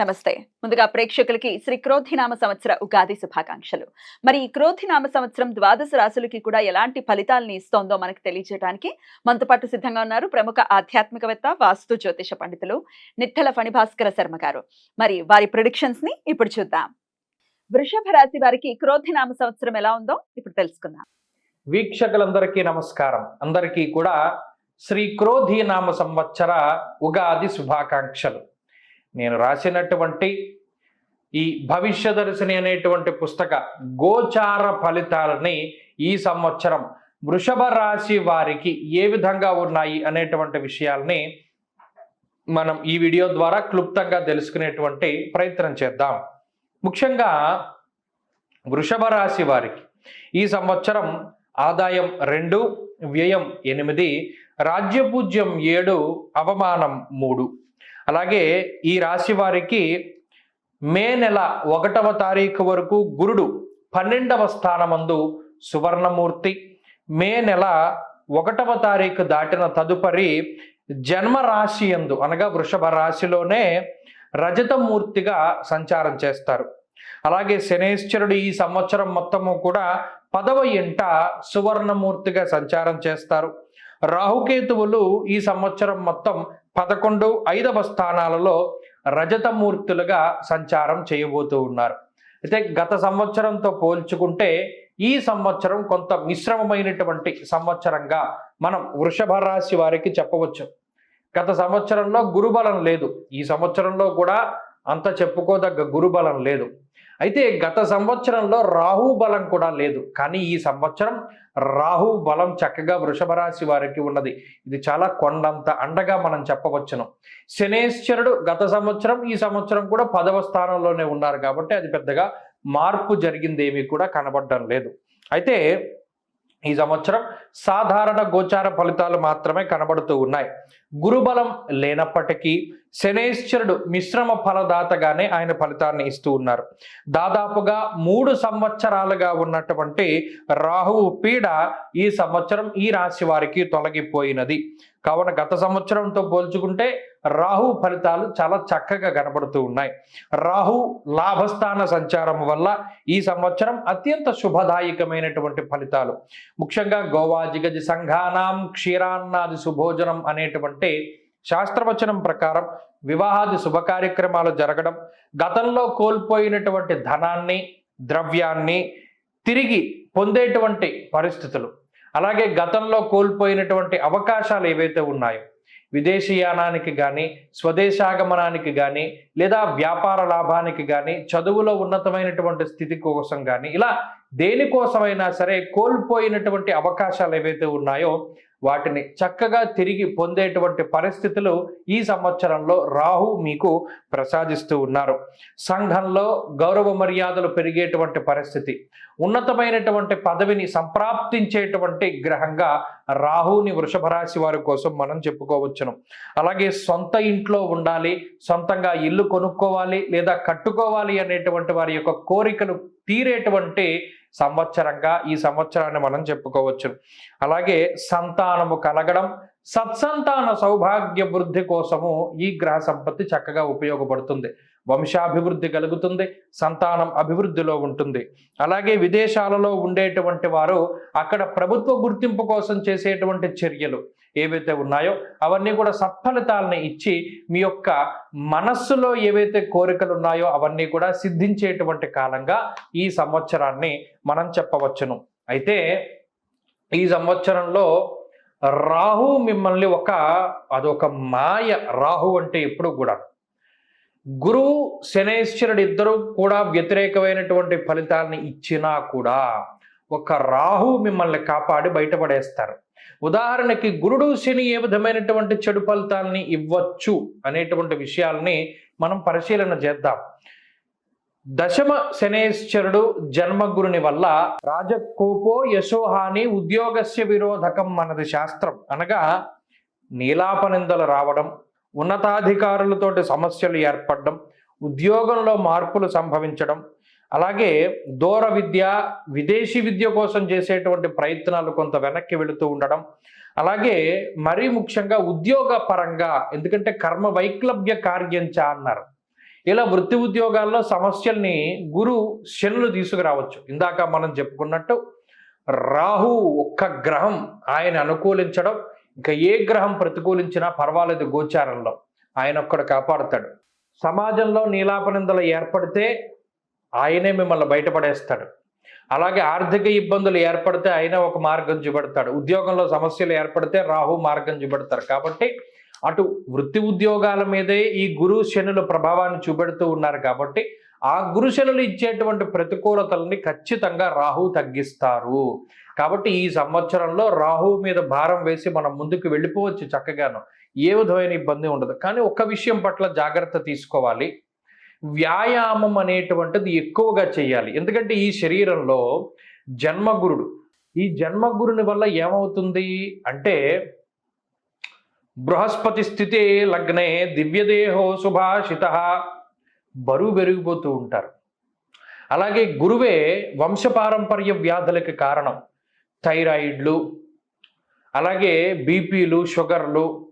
నమస్తే. ముందుగా ప్రేక్షకులకి శ్రీ క్రోధినామ సంవత్సర ఉగాది శుభాకాంక్షలు. మరి ఈ క్రోధినామ సంవత్సరం ద్వాదశ రాశులకి కూడా ఎలాంటి ఫలితాలని ఇస్తోందో మనకు తెలియజేయడానికి మనతో పాటు సిద్ధంగా ఉన్నారు ప్రముఖ ఆధ్యాత్మికవేత్త వాస్తు జ్యోతిష పండితులు నిట్టల ఫణిభాస్కర శర్మ గారు. మరి వారి ప్రొడిక్షన్స్ని ఇప్పుడు చూద్దాం. వృషభ రాశి వారికి క్రోధినామ సంవత్సరం ఎలా ఉందో ఇప్పుడు తెలుసుకుందాం. వీక్షకులందరికీ నమస్కారం. అందరికీ కూడా శ్రీ క్రోధినామ సంవత్సర ఉగాది శుభాకాంక్షలు. నేను రాసినటువంటి ఈ భవిష్య దర్శిని అనేటువంటి పుస్తక గోచార ఫలితాలని ఈ సంవత్సరం వృషభ రాశి వారికి ఏ విధంగా ఉన్నాయి అనేటువంటి విషయాల్ని మనం ఈ వీడియో ద్వారా క్లుప్తంగా తెలుసుకునేటువంటి ప్రయత్నం చేద్దాం. ముఖ్యంగా వృషభ రాశి వారికి ఈ సంవత్సరం ఆదాయం రెండు వ్యయం ఎనిమిది రాజ్యపూజ్యం ఏడు అవమానం మూడు. అలాగే ఈ రాశి వారికి మే నెల ఒకటవ తారీఖు వరకు గురుడు పన్నెండవ స్థానమందు సువర్ణమూర్తి. మే నెల ఒకటవ తారీఖు దాటిన తదుపరి జన్మ రాశి ఎందు అనగా వృషభ రాశిలోనే రజతమూర్తిగా సంచారం చేస్తారు. అలాగే శనేశ్వరుడు ఈ సంవత్సరం మొత్తము కూడా పదవ ఇంట సువర్ణమూర్తిగా సంచారం చేస్తారు. రాహుకేతువులు ఈ సంవత్సరం మొత్తం పదకొండు ఐదవ స్థానాలలో రజతమూర్తులుగా సంచారం చేయబోతూ ఉన్నారు. అయితే గత సంవత్సరంతో పోల్చుకుంటే ఈ సంవత్సరం కొంత మిశ్రమమైనటువంటి సంవత్సరంగా మనం వృషభ రాశి వారికి చెప్పవచ్చు. గత సంవత్సరంలో గురుబలం లేదు. ఈ సంవత్సరంలో కూడా అంత చెప్పుకోదగ్గ గురుబలం లేదు. అయితే గత సంవత్సరంలో రాహు బలం కూడా లేదు. కానీ ఈ సంవత్సరం రాహు బలం చక్కగా వృషభ రాశి వారికి ఉన్నది. ఇది చాలా కొండంత అండగా మనం చెప్పవచ్చును. శనేశ్వరుడు గత సంవత్సరం ఈ సంవత్సరం కూడా పదవ స్థానంలోనే ఉన్నారు కాబట్టి అది పెద్దగా మార్పు జరిగింది ఏమీ కూడా కనబడడం లేదు. అయితే ఈ సంవత్సరం సాధారణ గోచార ఫలితాలు మాత్రమే కనబడుతూ ఉన్నాయి. గురుబలం లేనప్పటికీ శనేశ్వరుడు మిశ్రమ ఫలదాతగానే ఆయన ఫలితాన్ని ఇస్తూ ఉన్నారు. దాదాపుగా మూడు సంవత్సరాలుగా ఉన్నటువంటి రాహువు పీడ ఈ సంవత్సరం ఈ రాశి వారికి తొలగిపోయినది. కావున గత సంవత్సరంతో పోల్చుకుంటే రాహు ఫలితాలు చాలా చక్కగా కనబడుతూ ఉన్నాయి. రాహు లాభస్థాన సంచారం వల్ల ఈ సంవత్సరం అత్యంత శుభదాయకమైనటువంటి ఫలితాలు. ముఖ్యంగా గోవా వాజిగజ సంఘానాం క్షీరాన్నాది సుభోజనం అనేటువంటి శాస్త్రవచనం ప్రకారం వివాహాది శుభ కార్యక్రమాలు జరగడం గతంలో కోల్పోయినటువంటి ధనాన్ని ద్రవ్యాన్ని తిరిగి పొందేటువంటి పరిస్థితులు. అలాగే గతంలో కోల్పోయినటువంటి అవకాశాలు ఏవైతే ఉన్నాయో విదేశీయానానికి కానీ స్వదేశాగమనానికి కానీ లేదా వ్యాపార లాభానికి కానీ చదువులో ఉన్నతమైనటువంటి స్థితి కోసం కానీ ఇలా దేనికోసమైనా సరే కోల్పోయినటువంటి అవకాశాలు ఏవైతే ఉన్నాయో వాటిని చక్కగా తిరిగి పొందేటువంటి పరిస్థితులు ఈ సంవత్సరంలో రాహు మీకు ప్రసాదిస్తూ ఉన్నారు. సంఘంలో గౌరవ మర్యాదలు పెరిగేటువంటి పరిస్థితి ఉన్నతమైనటువంటి పదవిని సంప్రాప్తించేటువంటి గ్రహంగా రాహుని వృషభ రాశి వారి కోసం మనం చెప్పుకోవచ్చును. అలాగే సొంత ఇంట్లో ఉండాలి సొంతంగా ఇల్లు కొనుక్కోవాలి లేదా కట్టుకోవాలి అనేటువంటి వారి యొక్క కోరికలు తీరేటువంటి సంవత్సరంగా ఈ సంవత్సరాన్ని మనం చెప్పుకోవచ్చు. అలాగే సంతానము కలగడం సత్సంతాన సౌభాగ్య వృద్ధి కోసము ఈ గ్రహ సంపత్తి చక్కగా ఉపయోగపడుతుంది. వంశాభివృద్ధి కలుగుతుంది సంతానం అభివృద్ధిలో ఉంటుంది. అలాగే విదేశాలలో ఉండేటువంటి వారు అక్కడ ప్రభుత్వ గుర్తింపు కోసం చేసేటువంటి చర్యలు ఏవైతే ఉన్నాయో అవన్నీ కూడా సత్ఫలితాలని ఇచ్చి మీ యొక్క మనస్సులో ఏవైతే కోరికలు ఉన్నాయో అవన్నీ కూడా సిద్ధించేటువంటి కాలంగా ఈ సంవత్సరాన్ని మనం చెప్పవచ్చును. అయితే ఈ సంవత్సరంలో రాహు మిమ్మల్ని ఒక అదొక మాయ. రాహు అంటే ఎప్పుడు కూడా గురువు శనేశ్వరుడు ఇద్దరు కూడా వ్యతిరేకమైనటువంటి ఫలితాలని ఇచ్చినా కూడా ఒక రాహు మిమ్మల్ని కాపాడి బయటపడేస్తారు. ఉదాహరణకి గురుడు శని ఏ విధమైనటువంటి చెడు ఫలితాలని ఇవ్వచ్చు అనేటువంటి విషయాల్ని మనం పరిశీలన చేద్దాం. దశమ శనేశ్వరుడు జన్మగురుని వల్ల రాజకోపో యశోహాని ఉద్యోగస్య విరోధకం అన్నది శాస్త్రం. అనగా నీలాపనిందలు రావడం ఉన్నతాధికారులతోటి సమస్యలు ఏర్పడడం ఉద్యోగంలో మార్పులు సంభవించడం అలాగే దూర విద్య విదేశీ విద్య కోసం చేసేటువంటి ప్రయత్నాలు కొంత వెనక్కి వెళుతూ ఉండడం అలాగే మరీ ముఖ్యంగా ఉద్యోగ పరంగా ఎందుకంటే కర్మ వైక్లభ్య కార్యంచ అన్నారు. ఇలా వృత్తి ఉద్యోగాల్లో సమస్యల్ని గురు శనులు తీసుకురావచ్చు. ఇందాక మనం చెప్పుకున్నట్టు రాహు ఒక్క గ్రహం ఆయన అనుకూలించడం ఇంకా ఏ గ్రహం ప్రతికూలించినా పర్వాలేదు గోచారంలో. ఆయన ఒక్కడు కాపాడుతాడు. సమాజంలో నీలాపనిందలు ఏర్పడితే ఆయనే మిమ్మల్ని బయటపడేస్తాడు. అలాగే ఆర్థిక ఇబ్బందులు ఏర్పడితే ఆయన ఒక మార్గం చూపెడతాడు. ఉద్యోగంలో సమస్యలు ఏర్పడితే రాహు మార్గం చూపెడతారు కాబట్టి అటు వృత్తి ఉద్యోగాల మీదే ఈ గురు శనుల ప్రభావాన్ని చూపెడుతూ ఉన్నారు కాబట్టి ఆ గురు శనులు ఇచ్చేటువంటి ప్రతికూలతల్ని ఖచ్చితంగా రాహు తగ్గిస్తారు. కాబట్టి ఈ సంవత్సరంలో రాహు మీద భారం వేసి మనం ముందుకు వెళ్ళిపోవచ్చు చక్కగాను. ఏ విధమైన ఇబ్బంది ఉండదు. కానీ ఒక విషయం పట్ల జాగ్రత్త తీసుకోవాలి. వ్యాయామం అనేటువంటిది ఎక్కువగా చేయాలి. ఎందుకంటే ఈ శరీరంలో జన్మగురుడు ఈ జన్మగురుని వల్ల ఏమవుతుంది అంటే బృహస్పతి స్థితి లగ్నే దివ్యదేహో శుభాషిత బరువు పెరిగిపోతూ ఉంటారు. అలాగే గురువే వంశపారంపర్య వ్యాధులకి కారణం. థైరాయిడ్లు అలాగే బీపీలు షుగర్లు.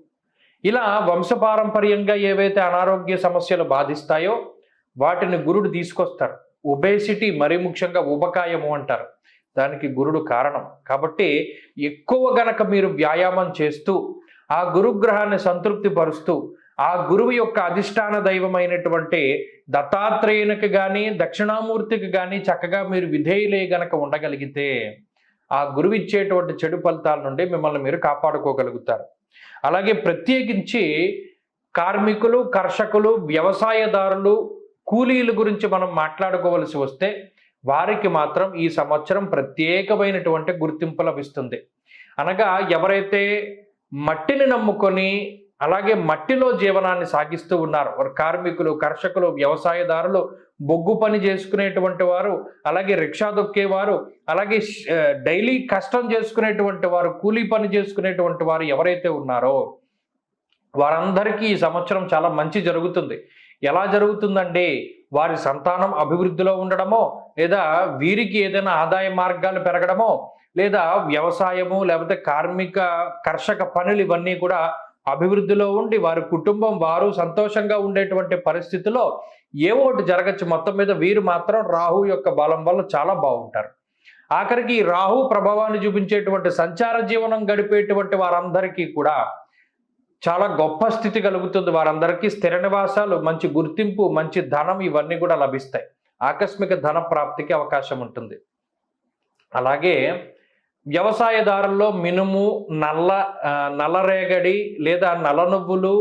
ఇలా వంశపారంపర్యంగా ఏవైతే అనారోగ్య సమస్యలు బాధిస్తాయో వాటిని గురుడు తీసుకొస్తారు. ఒబేసిటీ మరీ ముఖ్యంగా ఉపకాయము అంటారు. దానికి గురుడు కారణం. కాబట్టి ఎక్కువ గనక మీరు వ్యాయామం చేస్తూ ఆ గురుగ్రహాన్ని సంతృప్తి పరుస్తూ ఆ గురువు యొక్క అధిష్టాన దైవమైనటువంటి దత్తాత్రేయునికి కానీ దక్షిణామూర్తికి కానీ చక్కగా మీరు విధేయులే గనక ఉండగలిగితే ఆ గురువు ఇచ్చేటువంటి చెడు ఫలితాల నుండి మిమ్మల్ని మీరు కాపాడుకోగలుగుతారు. అలాగే ప్రత్యేకించి కార్మికులు కర్షకులు వ్యవసాయదారులు కూలీల గురించి మనం మాట్లాడుకోవలసి వస్తే వారికి మాత్రం ఈ సంవత్సరం ప్రత్యేకమైనటువంటి గుర్తింపు లభిస్తుంది. అనగా ఎవరైతే మట్టిని నమ్ముకొని అలాగే మట్టిలో జీవనాన్ని సాగిస్తూ ఉన్నారు. వారు కార్మికులు కర్షకులు వ్యవసాయదారులు బొగ్గు పని చేసుకునేటువంటి వారు అలాగే రిక్షా దొక్కేవారు అలాగే డైలీ కష్టం చేసుకునేటువంటి వారు కూలీ పని చేసుకునేటువంటి వారు ఎవరైతే ఉన్నారో వారందరికీ ఈ సంవత్సరం చాలా మంచి జరుగుతుంది. ఎలా జరుగుతుందండి వారి సంతానం అభివృద్ధిలో ఉండడమో లేదా వీరికి ఏదైనా ఆదాయ మార్గాలు పెరగడమో లేదా వ్యవసాయము లేకపోతే కార్మిక కర్షక పనులు ఇవన్నీ కూడా అభివృద్ధిలో ఉండి వారి కుటుంబం వారు సంతోషంగా ఉండేటువంటి పరిస్థితిలో ఏ ఒకటి జరగచ్చు. మొత్తం మీద వీరు మాత్రం రాహు యొక్క బలం వల్ల చాలా బాగుంటారు. ఆఖరికి రాహు ప్రభావాన్ని చూపించేటువంటి సంచార జీవనం గడిపేటువంటి వారందరికీ కూడా చాలా గొప్ప స్థితి కలుగుతుంది. వారందరికీ స్థిర నివాసాలు మంచి గుర్తింపు మంచి ధనం ఇవన్నీ కూడా లభిస్తాయి. ఆకస్మిక ధన ప్రాప్తికి అవకాశం ఉంటుంది. అలాగే వ్యవసాయదారుల్లో మినుము నల్ల నల్లరేగడి లేదా నల్ల నువ్వులు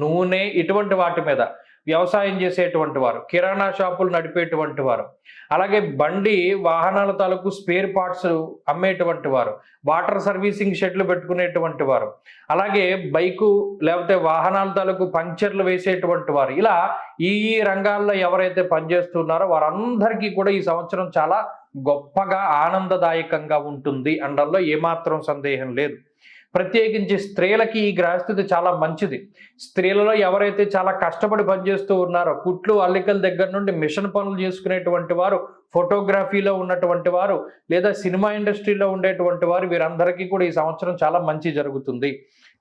నూనె ఇటువంటి వాటి మీద వ్యవసాయం చేసేటువంటి వారు కిరాణా షాపులు నడిపేటువంటి వారు అలాగే బండి వాహనాల తాలూకు స్పేర్ పార్ట్స్ అమ్మేటువంటి వారు వాటర్ సర్వీసింగ్ షెడ్లు పెట్టుకునేటువంటి వారు అలాగే బైకు లేకపోతే వాహనాల తాలూకు పంక్చర్లు వేసేటువంటి వారు ఇలా ఈ ఈ రంగాల్లో ఎవరైతే పనిచేస్తున్నారో వారందరికీ కూడా ఈ సంవత్సరం చాలా గొప్పగా ఆనందదాయకంగా ఉంటుంది అనడంలో ఏమాత్రం సందేహం లేదు. ప్రత్యేకించి స్త్రీలకి ఈ గ్రహస్థితి చాలా మంచిది. స్త్రీలలో ఎవరైతే చాలా కష్టపడి పనిచేస్తూ ఉన్నారో కుట్లు అల్లికల దగ్గర నుండి మిషన్ పనులు చేసుకునేటువంటి వారు ఫోటోగ్రఫీలో ఉన్నటువంటి వారు లేదా సినిమా ఇండస్ట్రీలో ఉండేటువంటి వారు వీరందరికీ కూడా ఈ సంవత్సరం చాలా మంచి జరుగుతుంది.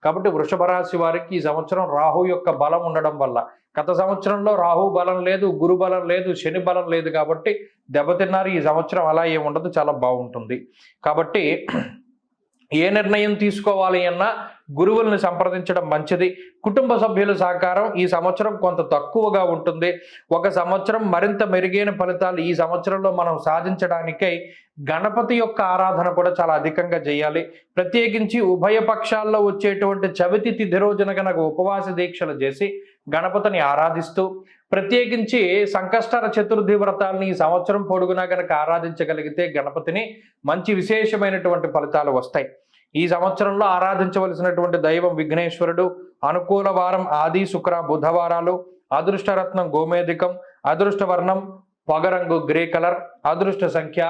కాబట్టి వృషభ రాశి వారికి ఈ సంవత్సరం రాహు యొక్క బలం ఉండడం వల్ల. గత సంవత్సరంలో రాహు బలం లేదు గురు బలం లేదు శని బలం లేదు కాబట్టి దెబ్బతిన్నారు. ఈ సంవత్సరం అలా ఏముండదు చాలా బాగుంటుంది. కాబట్టి ఏ నిర్ణయం తీసుకోవాలి అన్నా గురువుల్ని సంప్రదించడం మంచిది. కుటుంబ సభ్యుల సహకారం ఈ సంవత్సరం కొంత తక్కువగా ఉంటుంది. ఒక సంవత్సరం మరింత మెరుగైన ఫలితాలు ఈ సంవత్సరంలో మనం సాధించడానికై గణపతి యొక్క ఆరాధన కూడా చాలా అధికంగా చేయాలి. ప్రత్యేకించి ఉభయ పక్షాల్లో వచ్చేటువంటి చవితి తిథి రోజున కనుక ఉపవాస దీక్షలు చేసి గణపతిని ఆరాధిస్తూ ప్రత్యేకించి సంకష్టర చతుర్థి వ్రతాలని ఈ సంవత్సరం పొడుగునా కనుక ఆరాధించగలిగితే గణపతిని మంచి విశేషమైనటువంటి ఫలితాలు వస్తాయి. ఈ సంవత్సరంలో ఆరాధించవలసినటువంటి దైవం విఘ్నేశ్వరుడు అనుకూల వారం ఆది శుక్ర బుధవారాలు అదృష్టరత్నం గోమేధికం అదృష్టవర్ణం పొగరంగు గ్రే కలర్ అదృష్ట సంఖ్య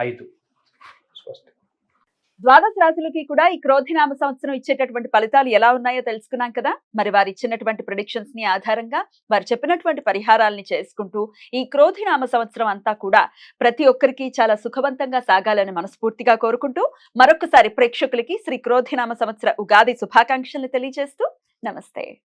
ఐదు. ద్వాదశ రాశులకి కూడా ఈ క్రోధినామ సంవత్సరం ఇచ్చేటటువంటి ఫలితాలు ఎలా ఉన్నాయో తెలుసుకున్నాం కదా? మరి వారు ఇచ్చినటువంటి ప్రొడిక్షన్స్ని ఆధారంగా వారు చెప్పినటువంటి పరిహారాల్ని చేసుకుంటూ ఈ క్రోధినామ సంవత్సరం అంతా కూడా ప్రతి ఒక్కరికి చాలా సుఖవంతంగా సాగాలని మనస్ఫూర్తిగా కోరుకుంటూ మరొకసారి ప్రేక్షకులకి శ్రీ క్రోధినామ సంవత్సర ఉగాది శుభాకాంక్షలు తెలియజేస్తూ నమస్తే.